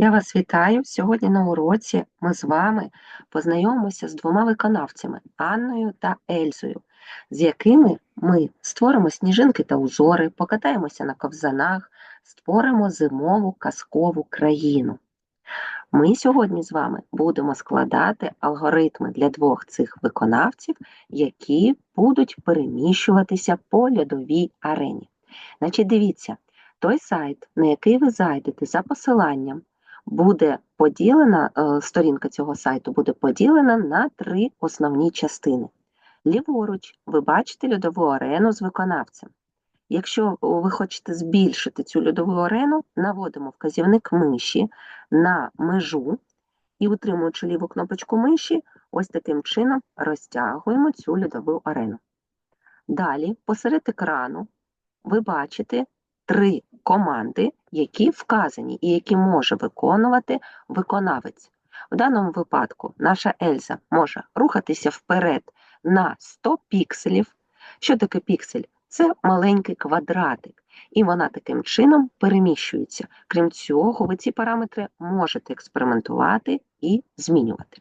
Я вас вітаю. Сьогодні на уроці ми з вами познайомимося з двома виконавцями Анною та Ельзою, з якими ми створимо сніжинки та узори, покатаємося на ковзанах, створимо зимову казкову країну. Ми сьогодні з вами будемо складати алгоритми для двох цих виконавців, які будуть переміщуватися по льодовій арені. Значить, дивіться, той сайт, на який ви зайдете за посиланням, буде поділена, е, сторінка цього сайту буде поділена на три основні частини. Ліворуч, ви бачите льодову арену з виконавцем. Якщо ви хочете збільшити цю льодову арену, наводимо вказівник миші на межу і, утримуючи ліву кнопочку миші, ось таким чином розтягуємо цю льодову арену. Далі, посеред екрану, ви бачите три команди, які вказані і які може виконувати виконавець. В даному випадку наша Ельза може рухатися вперед на 100 пікселів. Що таке піксель? Це маленький квадратик, і вона таким чином переміщується. Крім цього, ви ці параметри можете експериментувати і змінювати.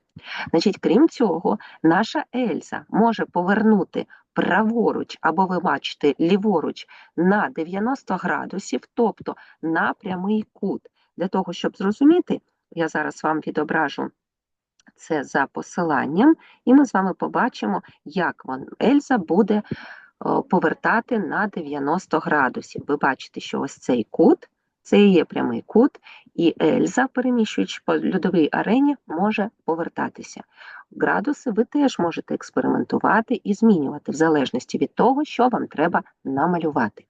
Значить, Крім цього, наша Ельза може повернути праворуч, або ви бачите ліворуч на 90 градусів, тобто на прямий кут. Для того, щоб зрозуміти, я зараз вам відображу це за посиланням, і ми з вами побачимо, як Ельза буде повертати на 90 градусів. Ви бачите, що ось цей кут, це є прямий кут, і Ельза, переміщуючи по льодовій арені, може повертатися. Градуси ви теж можете експериментувати і змінювати в залежності від того, що вам треба намалювати.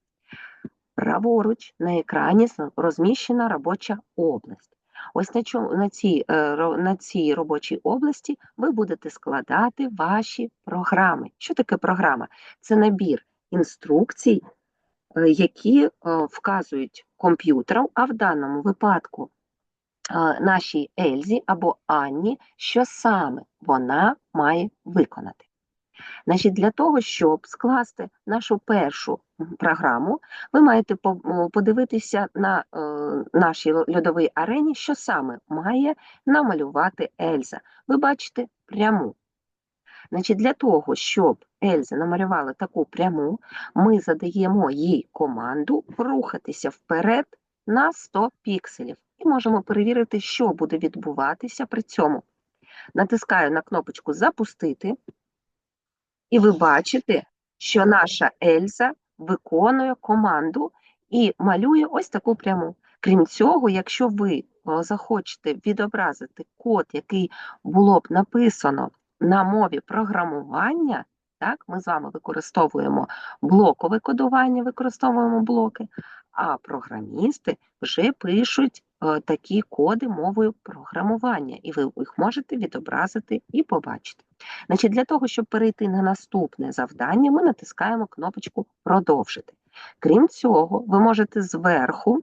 Праворуч на екрані розміщена робоча область. Ось на чому, на, цій, е, на цій робочій області ви будете складати ваші програми. Що таке програма? Це набір інструкцій, е, які е, вказують комп'ютерам, а в даному випадку нашій Ельзі або Анні, що саме вона має виконати. Значить, Для того, щоб скласти нашу першу програму, ви маєте подивитися на е, нашій льодовій арені, що саме має намалювати Ельза. Ви бачите пряму. Значить, Для того, щоб Ельза намалювала таку пряму, ми задаємо їй команду рухатися вперед на 100 пікселів. І можемо перевірити, що буде відбуватися при цьому. Натискаю на кнопочку Запустити. І ви бачите, що наша Ельза виконує команду і малює ось таку пряму. Крім цього, якщо ви захочете відобразити код, який було б написано на мові програмування, так, ми з вами використовуємо блокове кодування, використовуємо блоки, а програмісти вже пишуть е, такі коди мовою програмування, і ви їх можете відобразити і побачити. Значить, Для того, щоб перейти на наступне завдання, ми натискаємо кнопочку Продовжити. Крім цього, ви можете зверху,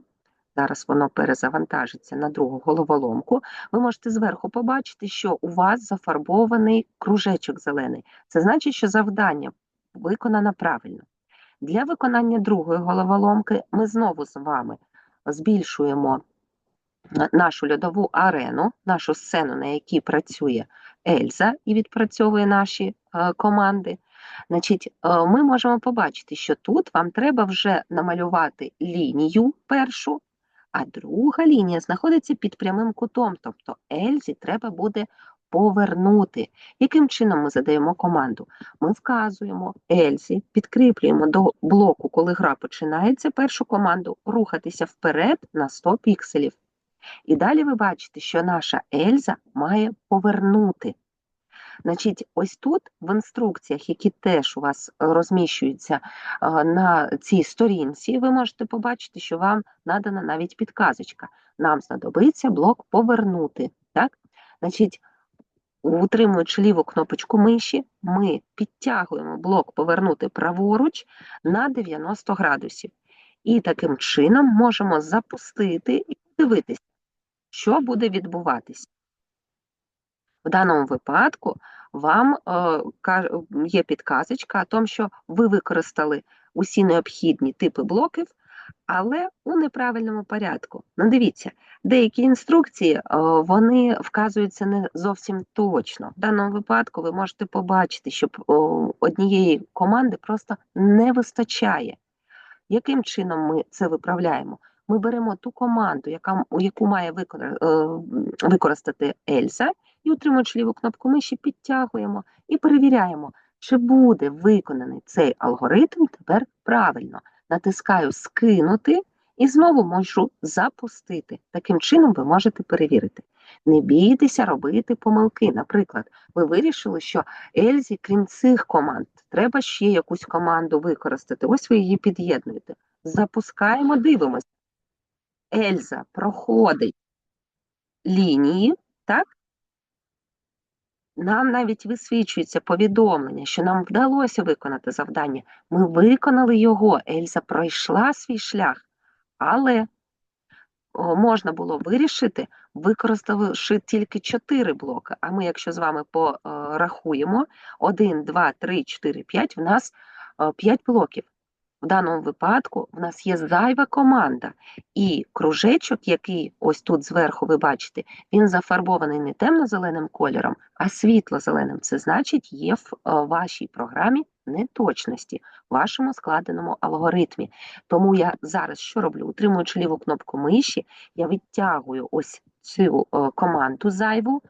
зараз воно перезавантажиться на другу головоломку, ви можете зверху побачити, що у вас зафарбований кружечок зелений. Це значить, що завдання виконано правильно. Для виконання другої головоломки ми знову з вами збільшуємо нашу льодову арену, нашу сцену, на якій працює Ельза і відпрацьовує наші е, команди. Значить, е, Ми можемо побачити, що тут вам треба вже намалювати лінію першу, а друга лінія знаходиться під прямим кутом, тобто Ельзі треба буде повернути. Яким чином ми задаємо команду? Ми вказуємо Ельзі, підкріплюємо до блоку, коли гра починається, першу команду рухатися вперед на 100 пікселів. І далі ви бачите, що наша Ельза має повернути. Значить, ось тут в інструкціях, які теж у вас розміщуються на цій сторінці, ви можете побачити, що вам надана навіть підказочка. Нам знадобиться блок повернути. Так? Значить, Утримуючи ліву кнопочку миші, ми підтягуємо блок повернути праворуч на 90 градусів. І таким чином можемо запустити і подивитися, що буде відбуватися. В даному випадку вам е, є підказочка о тому, що ви використали усі необхідні типи блоків, але у неправильному порядку. Ну, дивіться, деякі інструкції е, вони вказуються не зовсім точно. В даному випадку ви можете побачити, що однієї команди просто не вистачає. Яким чином ми це виправляємо? Ми беремо ту команду, яка, яку має е, використати Ельза, і утримуючи ліву кнопку миші, підтягуємо і перевіряємо, чи буде виконаний цей алгоритм тепер правильно. Натискаю скинути і знову можу запустити. Таким чином ви можете перевірити. Не бійтеся робити помилки. Наприклад, ви вирішили, що Ельзі, крім цих команд, треба ще якусь команду використати. Ось ви її під'єднуєте. Запускаємо, дивимося. Ельза проходить лінії, так? Нам навіть висвічується повідомлення, що нам вдалося виконати завдання. Ми виконали його, Ельза пройшла свій шлях, але можна було вирішити, використавши тільки 4 блоки. А ми, якщо з вами порахуємо, 1, 2, 3, 4, 5, в нас 5 блоків. В даному випадку в нас є зайва команда, і кружечок, який ось тут зверху ви бачите, він зафарбований не темно-зеленим кольором, а світло-зеленим. Це значить, є в е, вашій програмі неточності, в вашому складеному алгоритмі. Тому я зараз що роблю? Утримуючи ліву кнопку миші, я відтягую ось цю е, команду зайву,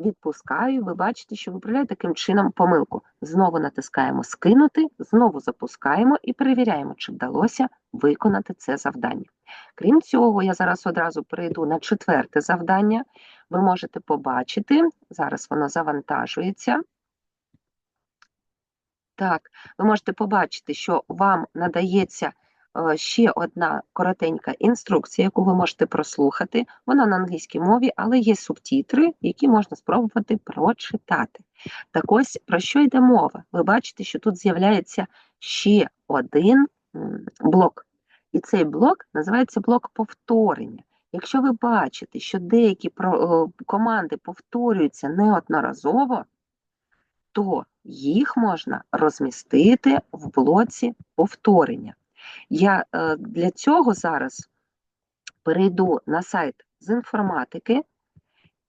відпускаю, ви бачите, що виправляю таким чином помилку. Знову натискаємо скинути, знову запускаємо і перевіряємо, чи вдалося виконати це завдання. Крім цього, я зараз одразу перейду на четверте завдання. Ви можете побачити, зараз воно завантажується. Так, ви можете побачити, що вам надається ще одна коротенька інструкція, яку ви можете прослухати. Вона на англійській мові, але є субтитри, які можна спробувати прочитати. Так ось про що йде мова? Ви бачите, що тут з'являється ще один блок. І цей блок називається блок повторення. Якщо ви бачите, що деякі е, команди повторюються неодноразово, то їх можна розмістити в блоці повторення. Я е, для цього зараз перейду на сайт з інформатики,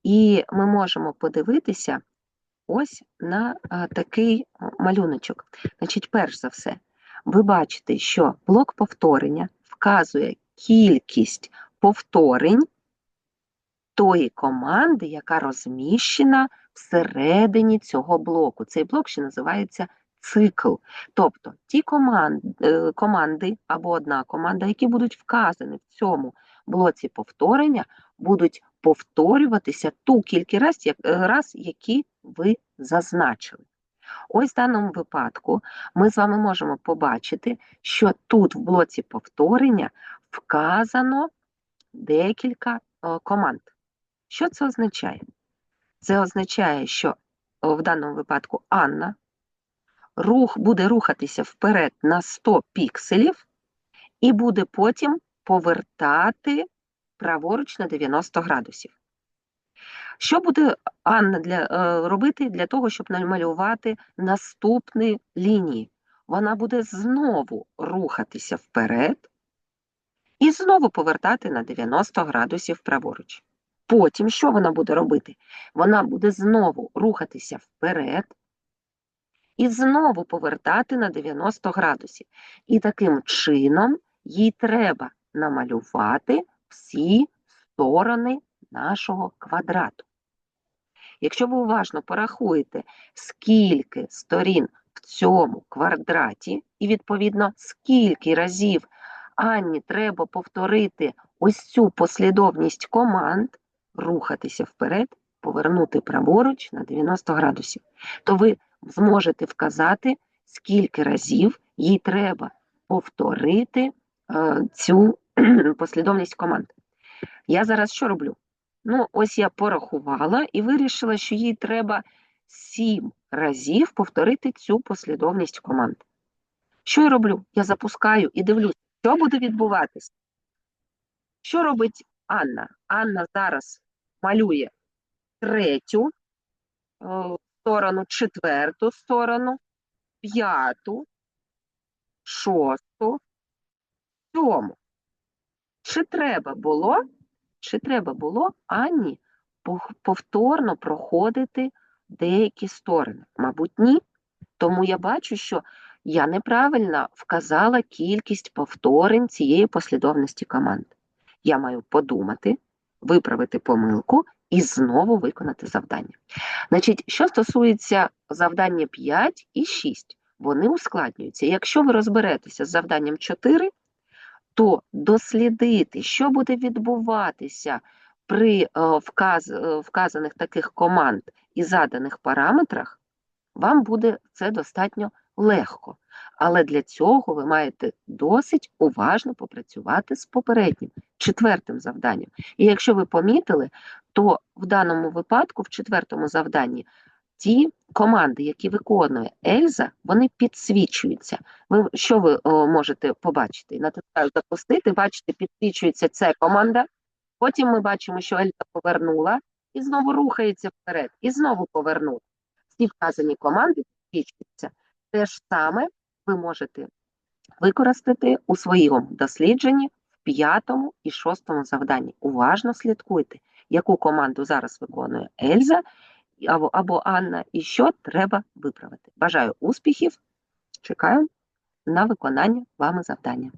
і ми можемо подивитися ось на е, такий малюночок. Значить, перш за все, ви бачите, що блок повторення вказує кількість повторень тої команди, яка розміщена всередині цього блоку. Цей блок ще називається цикл. Тобто ті команди, команди або одна команда, які будуть вказані в цьому блоці повторення, будуть повторюватися ту кількість е, раз, які ви зазначили. Ось в даному випадку ми з вами можемо побачити, що тут в блоці повторення вказано декілька е, команд. Що це означає? Це означає, що в даному випадку Анна рух буде рухатися вперед на 100 пікселів і буде потім повертати праворуч на 90 градусів. Що буде Анна для, е, робити для того, щоб намалювати наступні лінії? Вона буде знову рухатися вперед і знову повертати на 90 градусів праворуч. Потім що вона буде робити? Вона буде знову рухатися вперед і знову повертати на 90 градусів. І таким чином їй треба намалювати всі сторони нашого квадрату. Якщо ви уважно порахуєте, скільки сторін в цьому квадраті, і відповідно скільки разів Анні треба повторити ось цю послідовність команд, рухатися вперед, повернути праворуч на 90 градусів, то ви зможете вказати, скільки разів їй треба повторити е, цю послідовність команд. Я зараз що роблю? Ну, ось я порахувала і вирішила, що їй треба 7 разів повторити цю послідовність команд. Що я роблю? Я запускаю і дивлюся, що буде відбуватися. Що робить Анна? Анна зараз малює третю е, сторону, четверту сторону, п'яту, шосту, сьому. Чи треба було, чи треба було Анні повторно проходити деякі сторони? Мабуть, ні. Тому я бачу, що я неправильно вказала кількість повторень цієї послідовності команд. Я маю подумати, виправити помилку і знову виконати завдання. Значить, що стосується завдання 5 і 6, вони ускладнюються. Якщо ви розберетеся з завданням 4, то дослідити, що буде відбуватися при е, вказ, е, вказаних таких команд і заданих параметрах, вам буде це достатньо легко. Але для цього ви маєте досить уважно попрацювати з попереднім, четвертим завданням. І якщо ви помітили, то в даному випадку, в четвертому завданні, ті команди, які виконує Ельза, вони підсвічуються. Ви що ви о, можете побачити? Натискаю запустити, бачите, підсвічується ця команда. Потім ми бачимо, що Ельза повернула і знову рухається вперед, і знову повернула. Всі вказані команди підсвічуються. Те ж саме ви можете використати у своєму дослідженні в п'ятому і шостому завданні. Уважно слідкуйте, яку команду зараз виконує Ельза або, або Анна, і що треба виправити. Бажаю успіхів! Чекаю на виконання вами завдання.